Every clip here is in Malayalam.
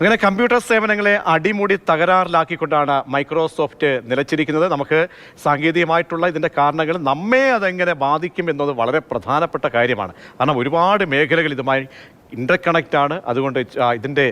അങ്ങനെ കമ്പ്യൂട്ടർ സേവനങ്ങളെ അടിമുടി തകരാറിലാക്കിക്കൊണ്ടാണ് മൈക്രോസോഫ്റ്റ് നിലച്ചിരിക്കുന്നത്. നമുക്ക് സാങ്കേതികമായിട്ടുള്ള ഇതിന്റെ കാരണങ്ങൾ നമ്മെ അതെങ്ങനെ ബാധിക്കും എന്നത് വളരെ പ്രധാനപ്പെട്ട കാര്യമാണ്. കാരണം ഒരുപാട് മേഖലകൾ ഇതുമായി ഇന്റർകണക്റ്റ് ആണ്. അതുകൊണ്ട് ഇതിന്റെ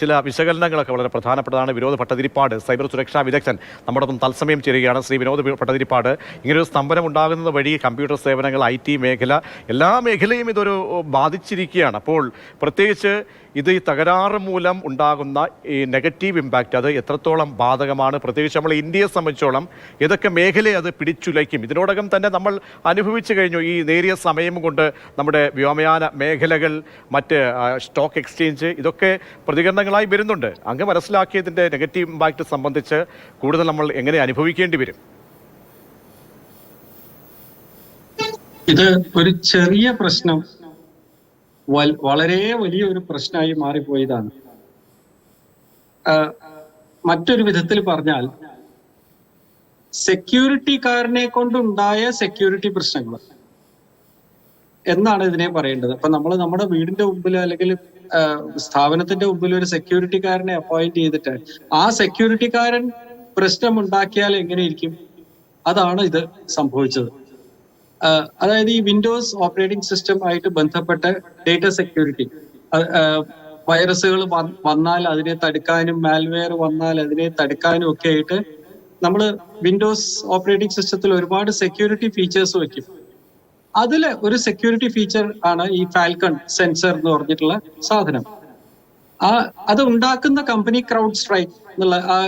ചില വിശകലനങ്ങളൊക്കെ വളരെ പ്രധാനപ്പെട്ടതാണ്. വിനോദ് ഭട്ടതിരിപ്പാട് സൈബർ സുരക്ഷാ വിദഗ്ധൻ നമ്മോടൊപ്പം തത്സമയം ചേരുകയാണ് ശ്രീ വിനോദ് ഭട്ടതിരിപ്പാട്. ഇങ്ങനൊരു സ്തംഭനം ഉണ്ടാകുന്നത് വഴി കമ്പ്യൂട്ടർ സേവനങ്ങൾ ഐ മേഖല എല്ലാ മേഖലയും ഇതൊരു ബാധിച്ചിരിക്കുകയാണ്. അപ്പോൾ പ്രത്യേകിച്ച് ഇത് ഈ തകരാറ് മൂലം ഉണ്ടാകുന്ന ഈ നെഗറ്റീവ് ഇമ്പാക്റ്റ് അത് എത്രത്തോളം ബാധകമാണ്. പ്രത്യേകിച്ച് നമ്മൾ ഇന്ത്യയെ സംബന്ധിച്ചോളം ഏതൊക്കെ മേഖലയെ അത് പിടിച്ചുലയ്ക്കും. ഇതിനോടകം തന്നെ നമ്മൾ അനുഭവിച്ചു കഴിഞ്ഞു ഈ നേരിയ സമയം കൊണ്ട് നമ്മുടെ വ്യോമയാന മേഖലകൾ മറ്റ് സ്റ്റോക്ക് എക്സ്ചേഞ്ച് ഇതൊക്കെ പ്രതികരണങ്ങളായി വരുന്നുണ്ട്. അങ്ങ് മനസ്സിലാക്കിയതിന്റെ നെഗറ്റീവ് ഇമ്പാക്റ്റ് സംബന്ധിച്ച് കൂടുതൽ നമ്മൾ എങ്ങനെ അനുഭവിക്കേണ്ടി വരും? ഇത് ഒരു ചെറിയ പ്രശ്നം. വളരെ വലിയ ഒരു പ്രശ്നമായി മാറിപ്പോയതാണ്. മറ്റൊരു വിധത്തിൽ പറഞ്ഞാൽ സെക്യൂരിറ്റിക്കാരനെ കൊണ്ടുണ്ടായ സെക്യൂരിറ്റി പ്രശ്നങ്ങൾ. എന്നാണ് ഇതിനെ പറയേണ്ടത്. അപ്പൊ നമ്മൾ നമ്മുടെ വീടിന്റെ മുമ്പിൽ അല്ലെങ്കിൽ സ്ഥാപനത്തിന്റെ മുമ്പിൽ ഒരു സെക്യൂരിറ്റിക്കാരനെ അപ്പോയിന്റ് ചെയ്തിട്ട് ആ സെക്യൂരിറ്റിക്കാരൻ പ്രശ്നം ഉണ്ടാക്കിയാൽ എങ്ങനെയിരിക്കും അതാണ് ഇത് സംഭവിച്ചത്. അതായത് ഈ വിൻഡോസ് ഓപ്പറേറ്റിംഗ് സിസ്റ്റം ആയിട്ട് ബന്ധപ്പെട്ട ഡേറ്റ സെക്യൂരിറ്റി വൈറസുകൾ വന്നാൽ അതിനെ തടുക്കാനും മാൽവെയർ വന്നാൽ അതിനെ തടുക്കാനും ഒക്കെ ആയിട്ട് നമ്മൾ വിൻഡോസ് ഓപ്പറേറ്റിംഗ് സിസ്റ്റത്തിൽ ഒരുപാട് സെക്യൂരിറ്റി ഫീച്ചേഴ്സ് വയ്ക്കും അതിൽ ഒരു സെക്യൂരിറ്റി ഫീച്ചർ ആണ് ഈ ഫാൽക്കൺ സെൻസർ എന്ന് പറഞ്ഞിട്ടുള്ള സാധനം. ആ അത് ഉണ്ടാക്കുന്ന കമ്പനി ക്രൗഡ് സ്ട്രൈക്ക് എന്നുള്ള ആ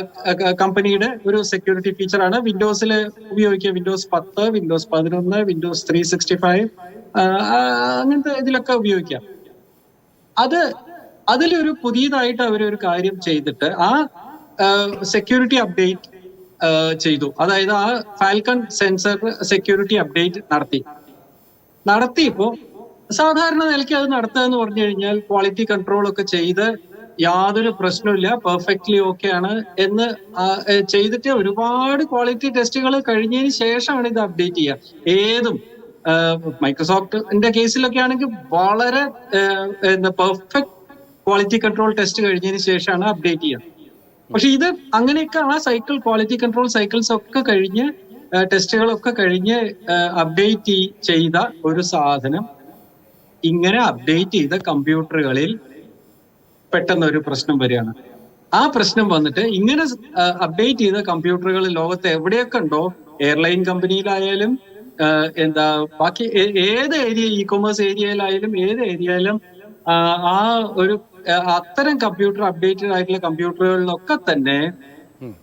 കമ്പനിയുടെ ഒരു സെക്യൂരിറ്റി ഫീച്ചർ ആണ്. വിൻഡോസിൽ ഉപയോഗിക്കുക. വിൻഡോസ് പത്ത് വിൻഡോസ് പതിനൊന്ന് വിൻഡോസ് ത്രീ സിക്സ്റ്റി ഫൈവ് അങ്ങനത്തെ ഇതിലൊക്കെ ഉപയോഗിക്കാം അത് അതിലൊരു പുതിയതായിട്ട് അവരൊരു കാര്യം ചെയ്തിട്ട് ആ സെക്യൂരിറ്റി അപ്ഡേറ്റ് ചെയ്തു. അതായത് ആ ഫാൽക്കൺ സെൻസർ സെക്യൂരിറ്റി അപ്ഡേറ്റ് നടത്തി. നടത്തിയപ്പോ സാധാരണ നിലയ്ക്ക് അത് നടത്തുക എന്ന് പറഞ്ഞു കഴിഞ്ഞാൽ ക്വാളിറ്റി കൺട്രോൾ ഒക്കെ ചെയ്ത് യാതൊരു പ്രശ്നമില്ല പെർഫെക്റ്റ്ലി ഓക്കെ ആണ്. എന്ന് ചെയ്തിട്ട് ഒരുപാട് ക്വാളിറ്റി ടെസ്റ്റുകൾ കഴിഞ്ഞതിന് ശേഷമാണ് ഇത് അപ്ഡേറ്റ് ചെയ്യുക. ഏതും മൈക്രോസോഫ്റ്റിന്റെ കേസിലൊക്കെ ആണെങ്കിൽ വളരെ എന്താ പെർഫെക്റ്റ് ക്വാളിറ്റി കൺട്രോൾ ടെസ്റ്റ് കഴിഞ്ഞതിന് ശേഷമാണ് അപ്ഡേറ്റ് ചെയ്യുക. പക്ഷെ ഇത് അങ്ങനെയൊക്കെ ആ സൈക്കിൾ ക്വാളിറ്റി കൺട്രോൾ സൈക്കിൾസ് ഒക്കെ കഴിഞ്ഞ് ടെസ്റ്റുകളൊക്കെ കഴിഞ്ഞ് അപ്ഡേറ്റ് ചെയ്ത ഒരു സാധനം ഇങ്ങനെ അപ്ഡേറ്റ് ചെയ്ത കമ്പ്യൂട്ടറുകളിൽ പെട്ടെന്ന് ഒരു പ്രശ്നം വരികയാണ്. ആ പ്രശ്നം വന്നിട്ട് ഇങ്ങനെ അപ്ഡേറ്റ് ചെയ്ത കമ്പ്യൂട്ടറുകൾ ലോകത്ത് എവിടെയൊക്കെ ഉണ്ടോ എയർലൈൻ കമ്പനിയിലായാലും എന്താ ബാക്കി ഏത് ഏരിയ ഇ കൊമേഴ്സ് ഏരിയയിലായാലും ഏത് ഏരിയയിലും ആ, ഒരു അത്തരം കമ്പ്യൂട്ടർ അപ്ഡേറ്റഡ് ആയിട്ടുള്ള കമ്പ്യൂട്ടറുകളിലൊക്കെ തന്നെ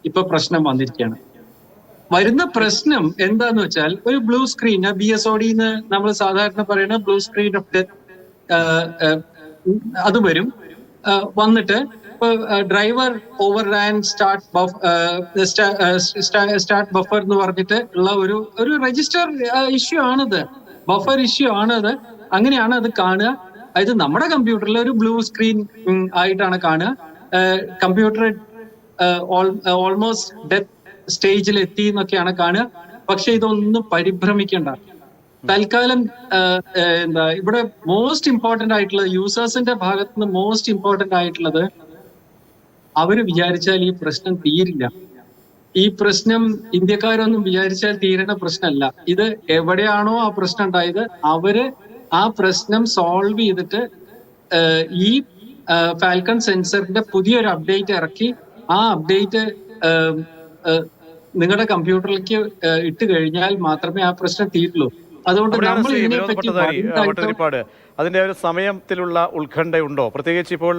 ഇപ്പൊ പ്രശ്നം വന്നിരിക്കുകയാണ്. വരുന്ന പ്രശ്നം എന്താന്ന് വെച്ചാൽ ഒരു blue screen B S O ഡിന്ന് നമ്മൾ സാധാരണ പറയുന്ന ബ്ലൂ സ്ക്രീൻ ഓഫ് ഡെത്ത് അത് വരും. വന്നിട്ട് driver over ran start start buffer എന്ന് പറഞ്ഞിട്ട് ഉള്ള ഒരു ഒരു രജിസ്റ്റർ ഇഷ്യൂ ആണിത്. ബഫർ ഇഷ്യൂ ആണത്. അങ്ങനെയാണ് അത് കാണുക. അതായത് നമ്മുടെ കമ്പ്യൂട്ടറിൽ ഒരു ബ്ലൂ സ്ക്രീൻ ആയിട്ടാണ് കാണുക. കമ്പ്യൂട്ടർ ഓൾമോസ്റ്റ് ഡെത്ത് സ്റ്റേജിൽ എത്തി എന്നൊക്കെയാണ് കാണുക. പക്ഷെ ഇതൊന്നും പരിഭ്രമിക്കേണ്ട. തൽക്കാലം എന്താ ഇവിടെ മോസ്റ്റ് ഇമ്പോർട്ടന്റ് ആയിട്ടുള്ളത് യൂസേഴ്സിന്റെ ഭാഗത്ത് നിന്ന് മോസ്റ്റ് ഇമ്പോർട്ടന്റ് ആയിട്ടുള്ളത് അവർ വിചാരിച്ചാൽ ഈ പ്രശ്നം തീരില്ല. ഈ പ്രശ്നം ഇന്ത്യക്കാരൊന്നും വിചാരിച്ചാൽ തീരേണ്ട പ്രശ്നമല്ല. ഇത് എവിടെയാണോ ആ പ്രശ്നം ഉണ്ടായത് അവർ ആ പ്രശ്നം സോൾവ് ചെയ്തിട്ട് ഈ ഫാൽക്കൺ സെൻസറിന്റെ പുതിയൊരു അപ്ഡേറ്റ് ഇറക്കി ആ അപ്ഡേറ്റ് നിങ്ങളുടെ കമ്പ്യൂട്ടറിലേക്ക് ഇട്ട് കഴിഞ്ഞാൽ മാത്രമേ ആ പ്രശ്നം തീരുള്ളൂ. ഭട്ടതിരിപ്പാട് അതിന്റെ ഒരു സമയത്തിലുള്ള ഉത്കണ്ഠയുണ്ടോ? പ്രത്യേകിച്ച് ഇപ്പോൾ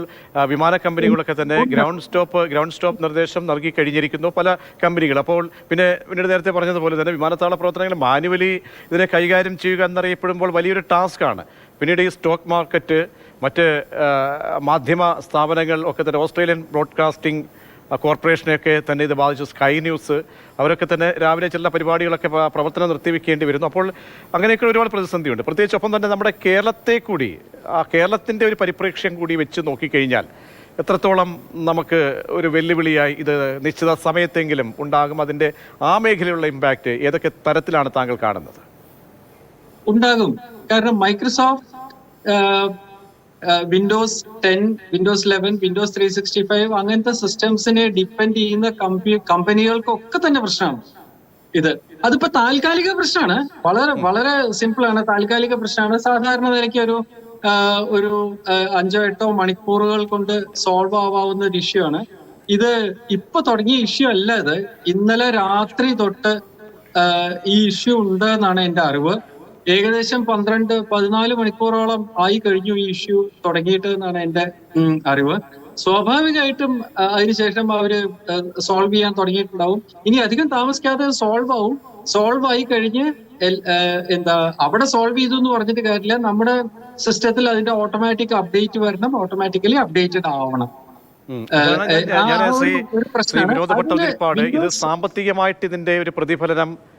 വിമാന കമ്പനികളൊക്കെ തന്നെ ഗ്രൗണ്ട് സ്റ്റോപ്പ് ഗ്രൗണ്ട് സ്റ്റോപ്പ് നിർദ്ദേശം നൽകി കഴിഞ്ഞിരിക്കുന്നു പല കമ്പനികൾ. അപ്പോൾ പിന്നെ പിന്നീട് നേരത്തെ പറഞ്ഞതുപോലെ തന്നെ വിമാനത്താവള പ്രവർത്തനങ്ങൾ മാനുവലി ഇതിനെ കൈകാര്യം ചെയ്യുക എന്നറിയപ്പെടുമ്പോൾ വലിയൊരു ടാസ്ക് ആണ് പിന്നീട് ഈ സ്റ്റോക്ക് മാർക്കറ്റ് മറ്റ് മാധ്യമ സ്ഥാപനങ്ങൾ ഒക്കെ തന്നെ ഓസ്ട്രേലിയൻ ബ്രോഡ്കാസ്റ്റിംഗ് കോർപ്പറേഷനെയൊക്കെ തന്നെ ഇത് ബാധിച്ചു. സ്കൈ ന്യൂസ് അവരൊക്കെ തന്നെ രാവിലെ ചില പരിപാടികളൊക്കെ പ്രവർത്തനം നിർത്തിവെക്കേണ്ടി വരുന്നു. അപ്പോൾ അങ്ങനെയൊക്കെ ഒരുപാട് പ്രതിസന്ധിയുണ്ട്. പ്രത്യേകിച്ച് ഒപ്പം തന്നെ നമ്മുടെ കേരളത്തെ കൂടി ആ കേരളത്തിന്റെ ഒരു പരിപ്രേക്ഷ്യം കൂടി വെച്ച് നോക്കിക്കഴിഞ്ഞാൽ എത്രത്തോളം നമുക്ക് ഒരു വെല്ലുവിളിയായി ഇത് നിശ്ചിത സമയത്തെങ്കിലും ഉണ്ടാകും. അതിന്റെ ആ മേഖലയിലുള്ള ഇമ്പാക്റ്റ് ഏതൊക്കെ തരത്തിലാണ് താങ്കൾ കാണുന്നത്? ഉണ്ടാകും. കാരണം Microsoft Windows ten Windows eleven Windows three sixty five അങ്ങനത്തെ സിസ്റ്റംസിനെ ഡിപ്പെൻഡ് ചെയ്യുന്ന കമ്പനികൾക്കൊക്കെ തന്നെ പ്രശ്നമാണ് ഇത്. അതിപ്പോ താൽക്കാലിക പ്രശ്നമാണ്. വളരെ വളരെ സിമ്പിൾ ആണ്. താൽക്കാലിക പ്രശ്നമാണ്. സാധാരണ നിലയ്ക്ക് ഒരു ഒരു അഞ്ചോ എട്ടോ മണിക്കൂറുകൾ കൊണ്ട് സോൾവ് ആവാവുന്ന ഒരു ഇഷ്യൂ ആണ്. ഇത് ഇപ്പൊ തുടങ്ങിയ ഇഷ്യൂ അല്ല ഇത്. ഇന്നലെ രാത്രി തൊട്ട് ഈ ഇഷ്യൂ ഉണ്ട് എന്നാണ് എന്റെ അറിവ്. ഏകദേശം പന്ത്രണ്ട് പതിനാല് മണിക്കൂറോളം ആയി കഴിഞ്ഞു ഈ ഇഷ്യൂ തുടങ്ങിയിട്ട് എന്നാണ് എന്റെ അറിവ്. സ്വാഭാവികമായിട്ടും അതിനുശേഷം അവർ സോൾവ് ചെയ്യാൻ തുടങ്ങിയിട്ടുണ്ടാവും. ഇനി അധികം താമസിക്കാതെ സോൾവ് ആവും. സോൾവ് ആയി കഴിഞ്ഞ് എന്താ അവിടെ സോൾവ് ചെയ്തു എന്ന് പറഞ്ഞിട്ട് കാര്യമില്ല. നമ്മുടെ സിസ്റ്റത്തിൽ അതിന്റെ ഓട്ടോമാറ്റിക് അപ്ഡേറ്റ് വരണം. ഓട്ടോമാറ്റിക്കലി അപ്ഡേറ്റഡ് ആവണം. ഇത് സാമ്പത്തികമായിട്ട് ഇതിന്റെ ഒരു പ്രതിഫലനം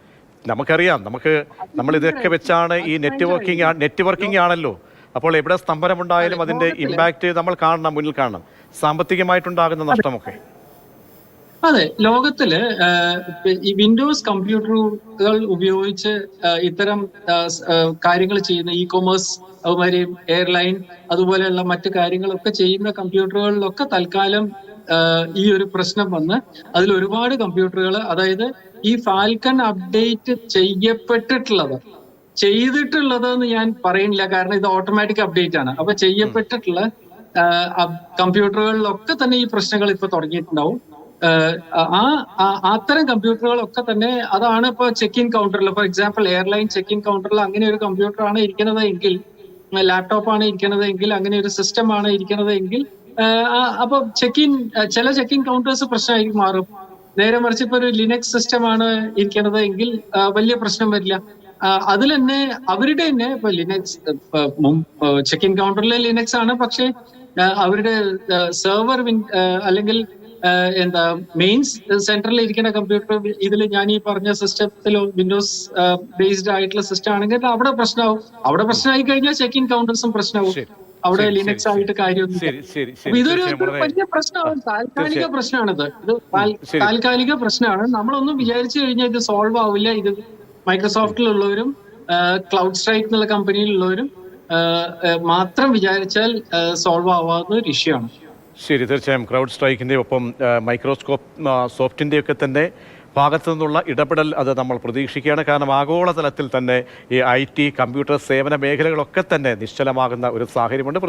നമുക്കറിയാം. നമുക്ക് നമ്മൾ ഇതൊക്കെ വെച്ചാണ് ഈ നെറ്റ്വർക്കിംഗ് നെറ്റ്വർക്കിംഗ് ആണല്ലോ. അപ്പോൾ എവിടെ സ്തംഭനമുണ്ടായാലും അതിന്റെ ഇമ്പാക്റ്റ് നമ്മൾ കാണണം മുന്നിൽ കാണണം. സാമ്പത്തികമായിട്ടുണ്ടാകുന്ന നഷ്ടമൊക്കെ. അതെ. ലോകത്തിൽ ഈ വിൻഡോസ് കമ്പ്യൂട്ടറുകൾ ഉപയോഗിച്ച് ഇത്തരം കാര്യങ്ങൾ ചെയ്യുന്ന ഇ കൊമേഴ്സ് അതുമാതിരി എയർലൈൻ അതുപോലെയുള്ള മറ്റു കാര്യങ്ങളൊക്കെ ചെയ്യുന്ന കമ്പ്യൂട്ടറുകളിലൊക്കെ തൽക്കാലം ഈ ഒരു പ്രശ്നം വന്ന് അതിൽ ഒരുപാട് കമ്പ്യൂട്ടറുകൾ അതായത് ഈ ഫാൽക്കൺ അപ്ഡേറ്റ് ചെയ്യപ്പെട്ടിട്ടുള്ളത് ചെയ്തിട്ടുള്ളത് എന്ന് ഞാൻ പറയുന്നില്ല. കാരണം ഇത് ഓട്ടോമാറ്റിക് അപ്ഡേറ്റ് ആണ് അപ്പൊ ചെയ്യപ്പെട്ടിട്ടുള്ള കമ്പ്യൂട്ടറുകളിലൊക്കെ തന്നെ ഈ പ്രശ്നങ്ങൾ ഇപ്പൊ തുടങ്ങിയിട്ടുണ്ടാവും. ആ അത്തരം കമ്പ്യൂട്ടറുകളൊക്കെ തന്നെ അതാണ് ഇപ്പൊ ചെക്ക് ഇൻ കൗണ്ടറിൽ. For example airline check in കൗണ്ടറിൽ അങ്ങനെ ഒരു കമ്പ്യൂട്ടർ ആണ് ഇരിക്കുന്നത് എങ്കിൽ ലാപ്ടോപ്പ് ആണ് ഇരിക്കുന്നത് എങ്കിൽ അങ്ങനെ ഒരു സിസ്റ്റം ആണ് ഇരിക്കുന്നത് എങ്കിൽ അപ്പൊ ചെക്ക് ഇൻ ചില ചെക്കിങ് കൗണ്ടേഴ്സ് പ്രശ്നമായി മാറും. നേരെ മറിച്ച് ഇപ്പൊ ഒരു ലിനക്സ് സിസ്റ്റം ആണ് ഇരിക്കുന്നത് എങ്കിൽ വലിയ പ്രശ്നം വരില്ല. അതിൽ തന്നെ അവരുടെ തന്നെ ഇപ്പൊ ലിനക്സ് ചെക്ക് കൗണ്ടറിലെ ലിനക്സ് ആണ്. പക്ഷേ അവരുടെ സെർവർ അല്ലെങ്കിൽ എന്താ മെയിൻസ് സെന്ററിൽ ഇരിക്കുന്ന കമ്പ്യൂട്ടർ ഇതിൽ ഞാൻ ഈ പറഞ്ഞ സിസ്റ്റത്തിലോ വിൻഡോസ് ബേസ്ഡ് ആയിട്ടുള്ള സിസ്റ്റം ആണെങ്കിൽ അവിടെ പ്രശ്നമാവും. അവിടെ പ്രശ്നമായി കഴിഞ്ഞാൽ ചെക്കിങ് കൗണ്ടേഴ്സും പ്രശ്നമാവും. അവിടെ ലിനക്സ് ആയിട്ട് കാര്യമൊന്നും ഇതൊരു വലിയ പ്രശ്നമാണ്. താൽക്കാലിക പ്രശ്നമാണിത്. ഇത് താൽ- താൽക്കാലിക പ്രശ്നമാണ്. നമ്മളൊന്നും വിചാരിച്ചു കഴിഞ്ഞാൽ ഇത് സോൾവ് ആവില്ല. ഇത് മൈക്രോസോഫ്റ്റിലുള്ളവരും ക്ലൗഡ് സ്ട്രൈക്ക് എന്നുള്ള കമ്പനിയിലുള്ളവരും മാത്രം വിചാരിച്ചാൽ സോൾവ് ആവാവുന്ന ഒരു ഇഷ്യൂ ആണ്. ശരി തീർച്ചയായും. ക്രൗഡ് സ്ട്രൈക്കിന്റെ ഒപ്പം മൈക്രോസ്കോപ്പ് സോഫ്റ്റിന്റെ ഒക്കെ തന്നെ ഭാഗത്തു നിന്നുള്ള ഇടപെടൽ അത് നമ്മൾ പ്രതീക്ഷിക്കുകയാണ്. കാരണം ആഗോളതലത്തിൽ തന്നെ ഈ ഐ ടി കമ്പ്യൂട്ടർ സേവന മേഖലകളൊക്കെ തന്നെ നിശ്ചലമാകുന്ന ഒരു സാഹചര്യമുണ്ട്.